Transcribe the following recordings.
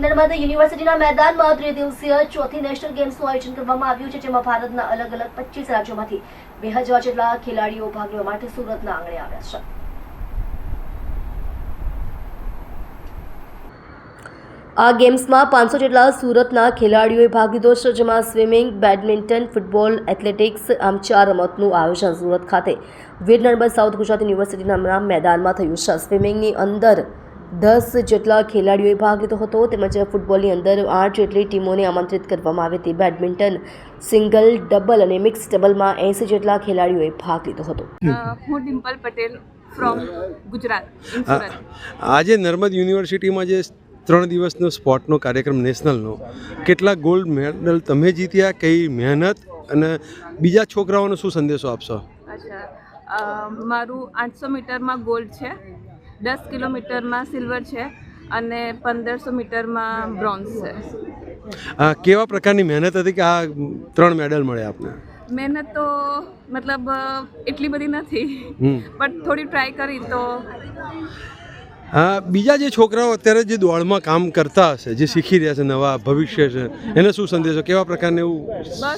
નર્મદા યુનિવર્સિટીના મેદાનમાં ત્રિદિવસીય ચોથી નેશનલ ગેમ્સનું આયોજન કરવામાં આવ્યું છે, જેમાં ભારતના અલગ અલગ પચીસ રાજ્યોમાંથી બે હજાર જેટલા ખેલાડીઓ ભાગ લેવા માટે સુરતના આંગણે આવ્યા છે. આ ગેમ્સમાં પાંચસો જેટલા સુરતના ખેલાડીઓએ ભાગ લીધો છે, જેમાં સ્વિમિંગ, બેડમિન્ટન, ફૂટબોલ, એથ્લેટિક્સ, આમ ચાર રમતનું આયોજન સુરત ખાતે. વીર નર્મદ સાઉથ ગુજરાત યુનિવર્સિટીના મેદાનમાં થયું છે. સ્વિમિંગની અંદર દસ જેટલા ખેલાડીઓએ ભાગ લીધો હતો. તેમજ ફૂટબોલની અંદર આઠ જેટલી ટીમોને આમંત્રિત કરવામાં આવી હતી. બેડમિન્ટન સિંગલ ડબલ અને મિક્સ ડબલમાં એંસી જેટલા ખેલાડીઓએ ભાગ લીધો હતો. હું ડિમ્પલ પટેલ ફ્રોમ ગુજરાત આજે નર્મદ યુનિવર્સિટીમાં જે ત્રણ દિવસનો સ્પોર્ટનો કાર્યક્રમ નેશનલનો કેટલા ગોલ્ડ મેડલ તમે જીત્યા કઈ મહેનત અને બીજા છોકરાઓનો શું સંદેશો આપશો? અચ્છા મારું આઠસો મીટરમાં ગોલ્ડ છે. દસ કિલોમીટરમાં સિલ્વર છે અને પંદરસો મીટરમાં બ્રોન્ઝ છે. કેવા પ્રકારની મહેનત હતી કે આ ત્રણ મેડલ મળે આપને? મહેનત તો મતલબ એટલી બધી નથી બટ થોડી ટ્રાય કરી તો. હા બીજા જે છોકરાઓ અત્યારે જે દોડમાં કામ કરતા હશે જે શીખી રહ્યા છે નવા ભવિષ્ય છે એને શું સંદેશો? કેવા પ્રકારને એવું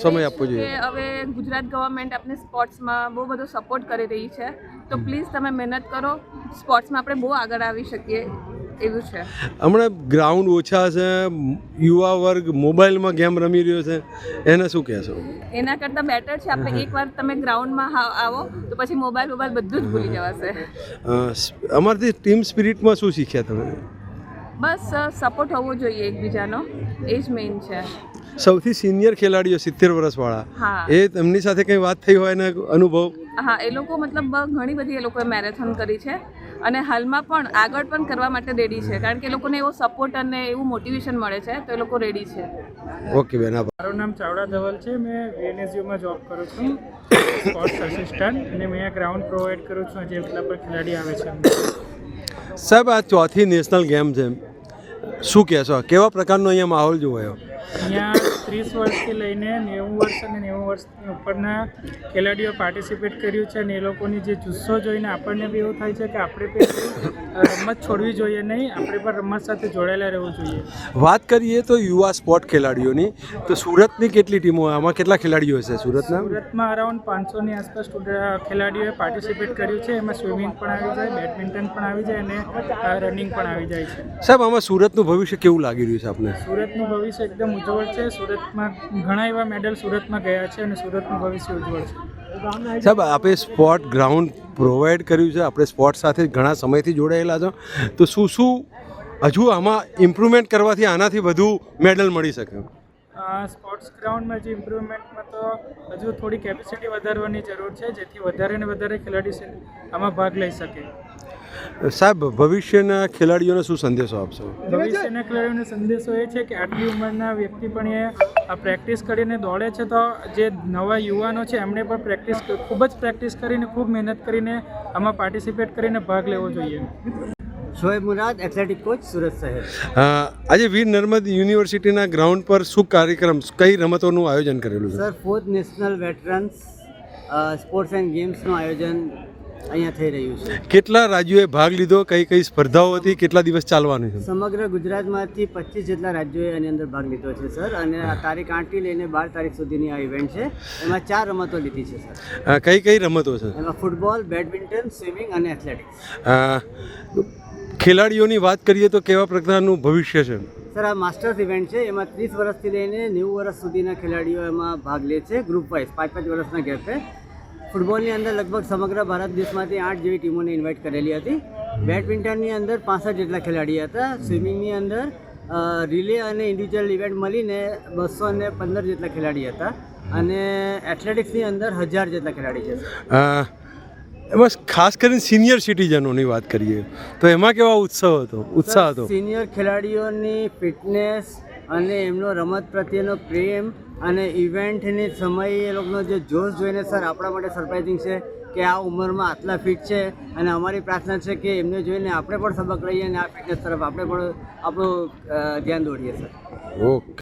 સમય આપવો જોઈએ? હવે ગુજરાત ગવર્મેન્ટ આપણે સ્પોર્ટ્સમાં બહુ બધો સપોર્ટ કરી રહી છે. તો પ્લીઝ તમે મહેનત કરો. સ્પોર્ટ્સમાં આપણે બહુ આગળ આવી શકીએ એવું છે. હમણાં ગ્રાઉન્ડ ઓછા છે યુવા વર્ગ મોબાઈલમાં ગેમ રમી રહ્યો છે. એને શું કહેશો? એના કરતાં બેટર છે. આપણે એકવાર તમે ગ્રાઉન્ડમાં આવો તો પછી મોબાઈલ મોબાઈલ બધું જ ભૂલી જવાશે. અમારથી ટીમ સ્પિરિટમાં શું શીખ્યા તમે? બસ સપોર્ટ હોવો જોઈએ એકબીજાનો. એ જ મેઇન છે. સૌથી સિનિયર ખેલાડીઓ સિત્તેર વર્ષવાળા. એ તેમની સાથે કંઈ વાત થઈ હોય ને અનુભવ? હા એ લોકો મતલબ ઘણી બધી એ લોકોએ મેરેથોન કરી છે. અને હાલમાં પણ આગળ પણ કરવા માટે રેડી છે. કારણ કે એ લોકોને એવો સપોર્ટ અને એવું મોટિવેશન મળે છે તો એ લોકો રેડી છે. ઓકે બેન મારું નામ ચાવડા ધવલ છે. મેં વીએનએસયુમાં જોબ કરું છું. સ્પોર્ટ્સ અસિસ્ટન્ટ અને મેં અહીંયા ગ્રાઉન્ડ પ્રોવાઈડ કરું છું. જે એટલા પર ખેલાડી આવે છે સાહેબ આ ચોથી નેશનલ ગેમ છે શું કહેશો? કેવા પ્રકારનો અહીંયા માહોલ જોવાયો? અહીંયા ત્રીસ વર્ષથી લઈને નેવું વર્ષ અને નેવું વર્ષની ઉપરના ખેલાડીઓ પાર્ટિસિપેટ કર્યું છે અને એ લોકોની જે જુસ્સો જોઈને આપણને બી એવું થાય છે કે આપણે બી રમત છોડવી જોઈએ નહીં આપણે પણ રમત સાથે જોડાયેલા રહેવું જોઈએ. વાત કરીએ તો યુવા સ્પોર્ટ ખેલાડીઓની તો સુરતની કેટલી ટીમો આમાં કેટલા ખેલાડીઓ હશે સુરતના? સુરતમાં અરાઉન્ડ પાંચસોની આસપાસ ખેલાડીઓએ પાર્ટિસિપેટ કર્યું છે એમાં સ્વિમિંગ પણ આવી જાય બેડમિન્ટન પણ આવી જાય અને રનિંગ પણ આવી જાય છે. સાહેબ આમાં સુરતનું ભવિષ્ય કેવું લાગી રહ્યું છે આપને? સુરતનું ભવિષ્ય એકદમ ઉજ્જવળ છે સુરતમાં ઘણા એવા મેડલ સુરતમાં ગયા છે અને સુરતનું ભવિષ્ય ઉજ્જવળ છે. સાહેબ આપણે સ્પોર્ટ ગ્રાઉન્ડ પ્રોવાઈડ કર્યું છે. આપણે સ્પોર્ટ સાથે ઘણા સમયથી જોડાયેલા છો. તો શું શું હજુ આમાં ઇમ્પ્રુવમેન્ટ કરવાથી આનાથી વધુ મેડલ મળી શકે? સ્પોર્ટ્સ ગ્રાઉન્ડમાં જે ઇમ્પ્રુવમેન્ટમાં તો હજુ થોડી કેપેસિટી વધારવાની જરૂર છે જેથી વધારે ને વધારે ખેલાડી છે આમાં ભાગ લઈ શકે. સાહેબ ભવિષ્યના ખેલાડીઓને શું સંદેશો આપશો? ભવિષ્યના ખેલાડીઓને સંદેશો એ છે કે આટલી ઉંમરના વ્યક્તિ પણ એ આ પ્રેક્ટિસ કરીને દોડે છે તો જે નવા યુવાનો છે એમણે પણ પ્રેક્ટિસ ખૂબ જ પ્રેક્ટિસ કરીને ખૂબ મહેનત કરીને આમાં પાર્ટિસિપેટ કરીને ભાગ લેવો જોઈએ. શોએબ મુરાદ એથ્લેટિક કોચ સુરત શહેર. અ, આજે વીર નર્મદ યુનિવર્સિટીના ગ્રાઉન્ડ પર શું કાર્યક્રમ કઈ રમતોનું આયોજન કરેલું છે? Sir fourth national veterans sports and ગેમ્સનું આયોજન અહીંયા થઈ રહ્યું છે. કેટલા રાજ્યોએ ભાગ લીધો? કઈ કઈ સ્પર્ધાઓ હતી? કેટલા દિવસ ચાલવાની છે? સમગ્ર ગુજરાતમાંથી પચીસ જેટલા રાજ્યોએ આની અંદર ભાગ લીધો છે સર. અને આ તારીખ આઠથી લઈને બાર તારીખ સુધીની આ ઇવેન્ટ છે. એમાં ચાર રમતો લીધી છે સર. કઈ કઈ રમતો છે એમાં ફૂટબોલ બેડમિન્ટન સ્વિમિંગ અને એથ્લેટિક્સ ખેલાડીઓની વાત કરીએ તો કેવા પ્રકારનું ભવિષ્ય છે? સર આ માસ્ટર્સ ઇવેન્ટ છે. એમાં ત્રીસ વર્ષથી લઈને નેવું વર્ષ સુધીના ખેલાડીઓ એમાં ભાગ લે છે ગ્રુપ વાઇઝ પાંચ પાંચ વર્ષના ગેપે. ફૂટબોલની અંદર લગભગ સમગ્ર ભારત દેશમાંથી આઠ જેવી ટીમોને ઇન્વાઇટ કરેલી હતી. બેડમિન્ટનની અંદર પાસઠ જેટલા ખેલાડી હતા. સ્વિમિંગની અંદર રિલે અને ઇન્ડિવિજ્યુઅલ ઇવેન્ટ મળીને બસો ને પંદર જેટલા ખેલાડી હતા. અને એથ્લેટિક્સની અંદર હજાર જેટલા ખેલાડી છે. એમાં ખાસ કરીને સિનિયર સિટીઝનોની વાત કરીએ તો એમાં કેવા ઉત્સવ હતો? ઉત્સાહ હતો. સિનિયર ખેલાડીઓની ફિટનેસ અને એમનો રમત પ્રત્યેનો પ્રેમ અને ઇવેન્ટની સમયે એ લોકોનો જે જોશ જોઈને, સર, આપણા માટે સરપ્રાઇઝિંગ છે કે આ ઉંમરમાં આટલા ફિટ છે અને અમારી પ્રાર્થના છે કે એમને જોઈને આપણે પણ સબક રહીએ અને આ ફિટનેસ તરફ આપણે પણ આપણું ધ્યાન દોડીએ, સર. ઓકે.